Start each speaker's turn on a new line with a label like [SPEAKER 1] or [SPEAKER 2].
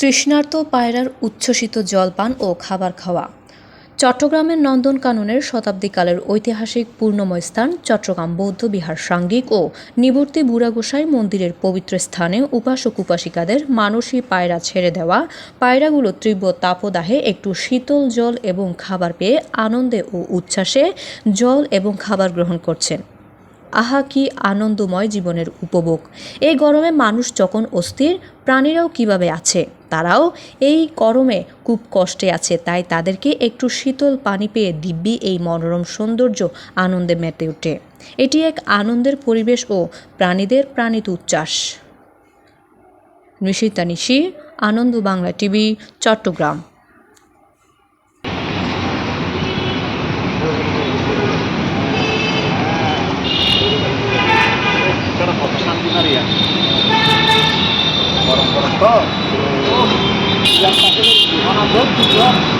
[SPEAKER 1] তৃষ্ণার্ত পায়রার উচ্ছ্বসিত জলপান ও খাবার খাওয়া। চট্টগ্রামের নন্দনকাননের শতাব্দীকালের ঐতিহাসিক পূর্ণময় স্থান চট্টগ্রাম বৌদ্ধ বিহার সাঙ্গিক ও নিবর্তী বুড়াগোসাই মন্দিরের পবিত্র স্থানে উপাসক উপাসিকাদের মানসী পায়রা ছেড়ে দেওয়া, পায়রাগুলো তীব্র তাপদাহে একটু শীতল জল এবং খাবার পেয়ে আনন্দে ও উচ্ছ্বাসে জল এবং খাবার গ্রহণ করছেন। আহা, কি আনন্দময় জীবনের উপভোগ! এই গরমে মানুষ যখন অস্থির, প্রাণীরাও কীভাবে আছে? তারাও এই গরমে খুব কষ্টে আছে, তাই তাদেরকে একটু শীতল পানি পেয়ে দিব্যি এই মনোরম সৌন্দর্য আনন্দে মেতে ওঠে। এটি এক আনন্দের পরিবেশ ও প্রাণীদের প্রাণিত উচ্ছ্বাস। Nishita Nishi, Ananda Bangla TV, Chattogram.
[SPEAKER 2] Cara kok santai hari のボック